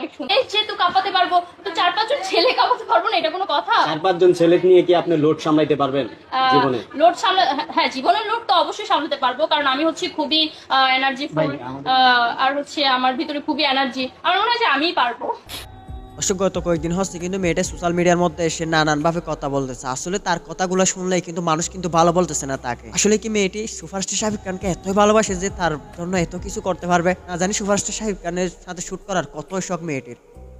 অনেক সুন্দর যেহেতু কাঁপাতে পারব তো চার পাঁচজন ছেলে কাঁপাতে পারব না এটা কোনো কথা? চার পাঁচজন ছেলে নিয়ে কি আপনি লোড সামলাইতে পারবেন আহ, জীবনে? লোড সামলা হ্যাঁ জীবনের লোড তো অবশ্যই সামলাতে পারব কারণ আমি হচ্ছে খুবই এনার্জি ফুল আর হচ্ছে আমার ভিতরে খুবই এনার্জি আমার মনে হয় যে আমিই পারব। অবশ্য গত কয়েকদিন হচ্ছে কিন্তু মেয়েটা সোশ্যাল মিডিয়ার মধ্যে এসে নানান ভাবে কথা বলতেছে। আসলে তার কথাগুলো শুনলেই কিন্তু মানুষ কিন্তু ভালো বলতেছে না তাকে। আসলে কি মেয়েটি সুপারস্টার শাহিদ খানকে এতই ভালোবাসে যে তার জন্য এত কিছু করতে পারবে? না জানি সুপারস্টার শাহিদ খানের সাথে শুট করার কত শখ মেয়েটির।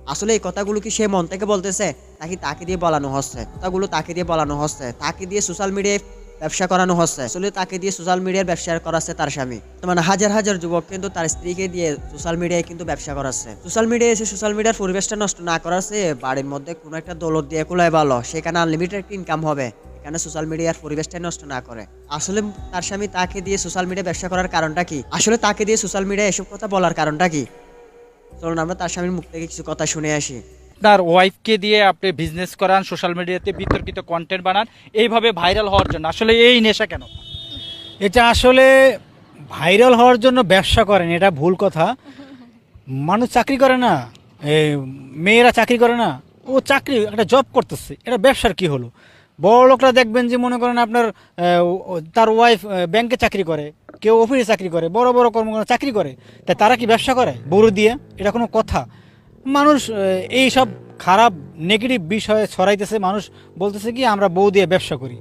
আসলে এই কথাগুলো কি সে মন থেকে বলতেছে? নাকি তাকে দিয়ে বলানো হচ্ছে? কথাগুলো তাকে দিয়ে বলানো হচ্ছে। তাকে দিয়ে সোশ্যাল মিডিয়ায় ব্যবসা করানো হচ্ছে। আসলে তাকে দিয়ে সোশ্যাল মিডিয়ার ব্যবসা করাচ্ছে তার স্বামী। মানে হাজার হাজার যুবক কিন্তু তার স্ত্রীকে দিয়ে সোশ্যাল মিডিয়ায় কিন্তু ব্যবসা করাচ্ছে। সোশ্যাল মিডিয়ায় এসে সোশ্যাল মিডিয়ার পরিবেশটা নষ্ট না করার চেয়ে বাড়ির মধ্যে কোনো একটা দৌলত দিয়ে কুলায় ভালো, সেখানে আনলিমিটেড ইনকাম হবে, এখানে সোশ্যাল মিডিয়ার পরিবেশটা নষ্ট না করে। আসলে তার স্বামী তাকে দিয়ে সোশ্যাল মিডিয়া ব্যবসা করার কারণটা কি? আসলে তাকে দিয়ে সোশ্যাল মিডিয়া এসব কথা বলার কারণটা কি? চলুন আমরা তার স্বামীর মুখ থেকে কিছু কথা শুনে আসি। আপনার ওয়াইফকে দিয়ে আপনি বিজনেস করান সোশ্যাল মিডিয়াতে বিতর্কিত কন্টেন্ট বানান, এইভাবে ভাইরাল হওয়ার জন্য। আসলে এই নেশা কেন? এটা আসলে ভাইরাল হওয়ার জন্য ব্যবসা করেন, এটা ভুল কথা। মানুষ চাকরি করে না মেয়েরা চাকরি করে না, ও চাকরি, একটা জব করতেছে, এটা ব্যবসার কি হলো? বড় লোকরা দেখবেন যে মনে করেন আপনার তার ওয়াইফ ব্যাংকে চাকরি করে, কেউ অফিসে চাকরি করে, বড় বড় কর্মকর্তা চাকরি করে, তা তারা কি ব্যবসা করে? বড় দিয়ে? এটা কোনো কথা। মানুষ এই সব খারাপ নেগেটিভ বিষয়ে ছড়াইতেছে, মানুষ বলতেছে কি, আমরা বউ দিয়ে ব্যবসা করি।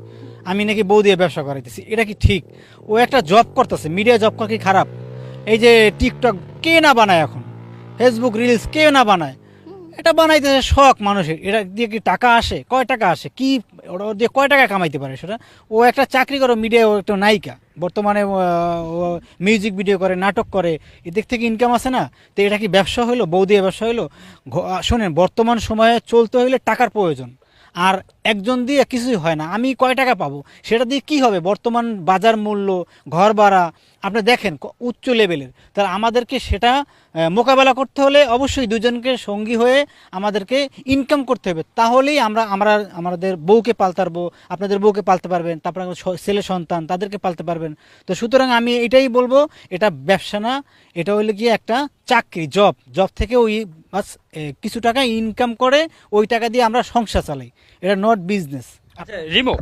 আমি নাকি বউ দিয়ে ব্যবসা করাইতেছি। এটা কি ঠিক? ও একটা জব করতেছে মিডিয়া জব করা কি খারাপ? এই যে টিকটক কে না বানায় এখন? ফেসবুক রিলস কে না বানায়? এটা বানাইতেছে শখ মানুষের, এটা দিয়ে কি টাকা আসে? কয় টাকা আসে? কি, ওরা দিয়ে কয় টাকা কামাইতে পারে সেটা? ও একটা চাকরি করে মিডিয়া ও একটা নায়িকা। বর্তমানে মিউজিক ভিডিও করে, নাটক করে এদিক থেকে ইনকাম আছে না? তো এটা কি ব্যবসা হলো বউ দিয়ে ব্যবসা হলো শোনেন, বর্তমান সময়ে চলতে হইলে টাকার প্রয়োজন। আর একজন দিয়ে কিছুই হয় না। আমি কয় টাকা পাবো? সেটা দিয়ে কি হবে? বর্তমান বাজার মূল্য, ঘর ভাড়া, আপনি দেখেন উচ্চ লেভেলের তাহলে আমাদেরকে সেটা মোকাবেলা করতে হলে অবশ্যই দুজনকে সঙ্গী হয়ে আমাদেরকে ইনকাম করতে হবে। তাহলেই আমরা আমরা, আমাদের বউকে পালতে পারব আপনাদের বউকে পালতে পারবেন, তারপরে ছেলে সন্তান, তাদেরকে পালতে পারবেন। তো সুতরাং আমি এটাই বলব, এটা ব্যবসা না, এটা হলো গিয়ে একটা চাকরি জব জব থেকে ওই, বাস কিছু টাকা ইনকাম করে, ওই টাকা দিয়ে আমরা সংসার চালাই। এটা নট বিজনেস আচ্ছা রিমো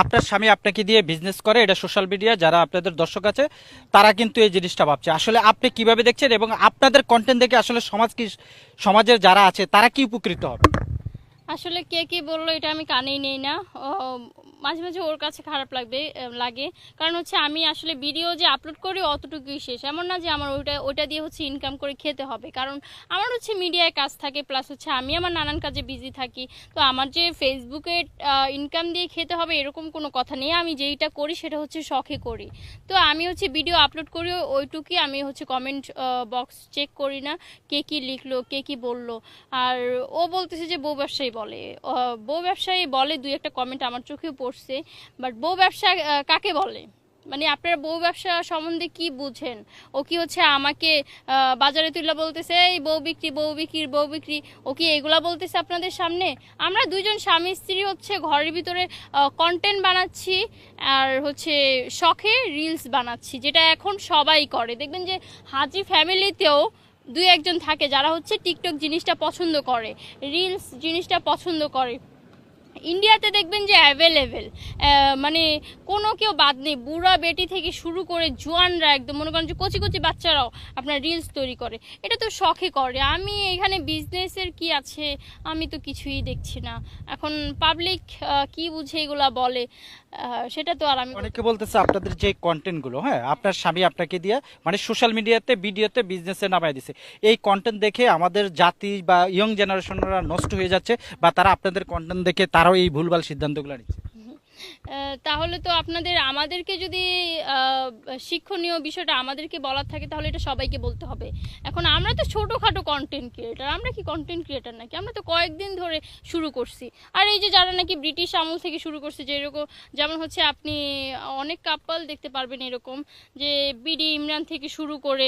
আপনার স্বামী আপনাকে দিয়ে বিজনেস করে এটা সোশ্যাল মিডিয়া যারা আপনাদের দর্শক আছে তারা কিন্তু এই জিনিসটা ভাবছে। আসলে আপনি কীভাবে দেখছেন এবং আপনাদের কন্টেন্ট দেখে আসলে সমাজ কি সমাজের যারা আছে তারা কি উপকৃত হবে? আসলে কে কি বলল এটা আমি কানেই নেই না। ও, মাঝে মাঝে ওর কাছে খারাপ লাগবে লাগে। কারণ হচ্ছে আমি আসলে ভিডিও যে আপলোড করি অতটুকুই শেষ। এমন না যে আমার ওইটা ওইটা দিয়ে হচ্ছে ইনকাম করে খেতে হবে। কারণ আমার হচ্ছে মিডিয়ায় কাজ থাকে প্লাস হচ্ছে আমি আমার নানান কাজে বিজি থাকি। তো আমার যে ফেসবুকে ইনকাম দিয়ে খেতে হবে এরকম কোনো কথা নেই। আমি যেইটা করি সেটা হচ্ছে শখে করি। তো আমি হচ্ছে ভিডিও আপলোড করি, ওইটুকুই আমি হচ্ছে কমেন্ট বক্স চেক করি না, কে কি লিখলো, কে কি বলল। আর ও বলতেছে যে বউ ব্যবসায়ী বলে। বউ ব্যবসায়ী বলে, দুই একটা কমেন্ট আমার চোখেও পড়ছে। বাট বউ ব্যবসা কাকে বলে? মানে আপনারা বউ ব্যবসা সম্বন্ধে কি বুঝেন? ও কি হচ্ছে আমাকে বাজারে তুলে বলতেছে, এই বউ বিক্রি বউ বিক্রি বউ বিক্রি। ও কি এগুলা বলতেছে আপনাদের সামনে? আমরা দুইজন স্বামী স্ত্রী হচ্ছে ঘরের ভিতরে কন্টেন্ট বানাচ্ছি আর হচ্ছে শখে রিলস বানাচ্ছি, যেটা এখন সবাই করে। দেখবেন যে হাজি ফ্যামিলিতেও দুই একজন থাকে যারা হচ্ছে টিকটক জিনিসটা পছন্দ করে রিলস জিনিসটা পছন্দ করে। ইন্ডিয়াতে দেখবেন যে অ্যাভেলেবেল মানে কোনো কেউ বাদ নেই। বুড়া বেটি থেকে শুরু করে জোয়ানরা একদম, মনে করেন যে কচি কচি বাচ্চারাও আপনার রিলস তৈরি করে। এটা তো শখে করে। আমি এখানে বিজনেসের কি আছে? আমি তো কিছুই দেখছি না। এখন পাবলিক কি বুঝে এগুলা বলে? সেটা তো আর আমি অনেকে বলতেছে আপনাদের যে কন্টেন্টগুলো হ্যাঁ আপনার স্বামী আপনাকে দিয়ে মানে সোশ্যাল মিডিয়াতে ভিডিওতে বিজনেসে নামায় দিছে। এই কন্টেন্ট দেখে আমাদের জাতি বা ইয়ং জেনারেশনরা নষ্ট হয়ে যাচ্ছে বা তারা আপনাদের কন্টেন্ট দেখে তারাও এই ভুলভাল সিদ্ধান্তগুলো নিচ্ছে। তাহলে তো আপনাদের, আমাদেরকে যদি শিক্ষণীয় বিষয়টা আমাদেরকে বলার থাকে, তাহলে এটা সবাইকে বলতে হবে। এখন আমরা তো ছোটোখাটো কন্টেন্ট ক্রিয়েটার আমরা কি কন্টেন্ট ক্রিয়েটার নাকি? আমরা তো কয়েকদিন ধরে শুরু করছি। আর এই যে যারা নাকি ব্রিটিশ আমল থেকে শুরু করছে, যে এরকম, যেমন হচ্ছে আপনি অনেক কাপল দেখতে পারবেন এরকম, যে বিডি ইমরান থেকে শুরু করে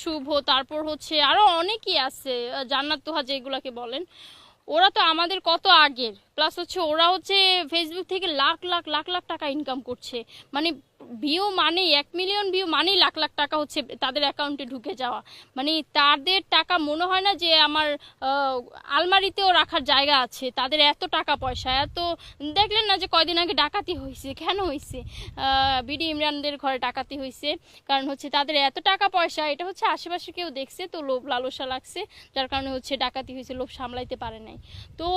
শুভ, তারপর হচ্ছে আরও অনেকই আছে জান্নাত তোহা যেগুলাকে বলেন। ওরা তো আমাদের কত আগের? প্লাস হচ্ছে ওরা হচ্ছে ফেসবুক থেকে লাখ লাখ লাখ লাখ টাকা ইনকাম করছে। মানে ভিউ মানেই এক মিলিয়ন ভিউ মানেই লাখ লাখ টাকা হচ্ছে তাদের অ্যাকাউন্টে ঢুকে যাওয়া। মানে তাদের টাকা মনে হয় না যে আমার আলমারিতেও রাখার জায়গা আছে। তাদের এত টাকা পয়সা, এত, দেখলেন না যে কয়দিন আগে ডাকাতি হয়েছে? কেন হয়েছে? বিডি ইমরানদের ঘরে ডাকাতি হয়েছে। কারণ হচ্ছে তাদের এত টাকা পয়সা, এটা হচ্ছে আশেপাশে কেউ দেখছে তো লোভ লালসা লাগছে। যার কারণে হচ্ছে ডাকাতি হয়েছে, লোভ সামলাইতে পারে নাই। তো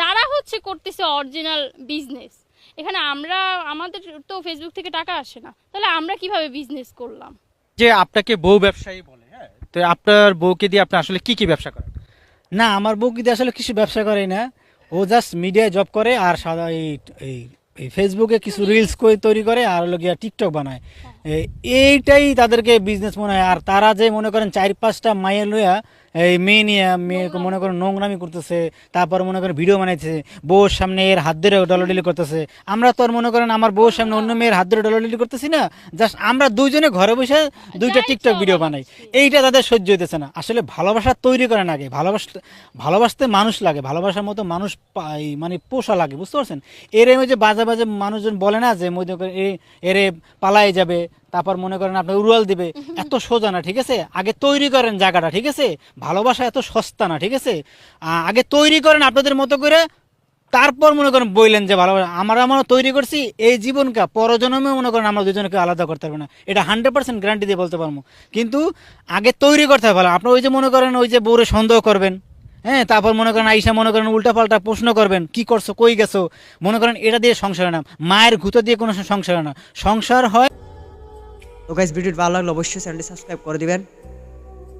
তারা হচ্ছে করতেছে অরিজিনাল বিজনেস এখানে আমরা আমাদের তো ফেসবুক থেকে টাকা আসে না। তাহলে আমরা কীভাবে বিজনেস করলাম? যে আপনাকে বউ ব্যবসায়ী বলে হ্যাঁ? তো আপনার বউকে দিয়ে আপনি আসলে কি কি ব্যবসা করেন? না আমার বউ দিয়ে আসলে কিছু ব্যবসা করে না। ও জাস্ট মিডিয়ায় জব করে আর সাদা এই এই এই ফেসবুকে কিছু রিলস তৈরি করে আর হলো গিয়া টিকটক বানায়। এই- এইটাই তাদেরকে বিজনেস মনে হয়। আর তারা যে মনে করেন চার পাঁচটা মাইল লইয়া এই মেয়ে নিয়ে মেয়ে মনে করেন নোংরামি করতেছে তারপর মনে করেন ভিডিও বানাইছে বউর সামনে এর হাত ধরে ডলাডলি করতেছে। আমরা তো আর মনে করেন আমার বউর সামনে অন্য মেয়ের হাত ধরে ডলাডলি করতেছি না জাস্ট আমরা দুইজনে ঘরে বসে দুইটা টিকটক ভিডিও বানাই। এইটা তাদের সহ্য হইতেছে না। আসলে ভালোবাসা তৈরি করেন আগে। ভালোবাসতে ভালোবাসতে মানুষ লাগে। ভালোবাসার মতো মানুষ মানে পোষা লাগে বুঝতে পারছেন? এর ওই যে বাজে বাজে মানুষজন বলে না যে মধ্যে এরে পালাই যাবে তারপর মনে করেন আপনার উড়াল দিবে এত সোজা না ঠিক আছে? আগে তৈরি করেন জায়গাটা ঠিক আছে? ভালোবাসা এত সস্তা না ঠিক আছে? আগে তৈরি করেন আপনাদের মতো করে তারপর মনে করেন বললেন যে ভালো আমরা আমরা তৈরি করছি এই জীবনকে পরজন্মে মনে করেন আমরা দুজনকে আলাদা করতে পারব না। এটা হান্ড্রেড পার্সেন্ট গ্যারান্টি দিয়ে বলতে পারব। কিন্তু আগে তৈরি করতে হবে ভালো। আপনি ওই যে মনে করেন ওই যে বউরে সন্দেহ করবেন হ্যাঁ? তারপর মনে করেন আইসা মনে করেন উল্টাপাল্টা প্রশ্ন করবেন কি করছ? কই গেছো? মনে করেন এটা দিয়ে সংসার হয় না। মায়ের ঘুতো দিয়ে কোনো সংসার হয় না। সংসার হয় তো গাইজ ভিডিওটি ভালো লাগলে অবশ্যই চ্যানেলটি সাবস্ক্রাইব করে দিবেন।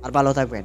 আর ভালো থাকবেন।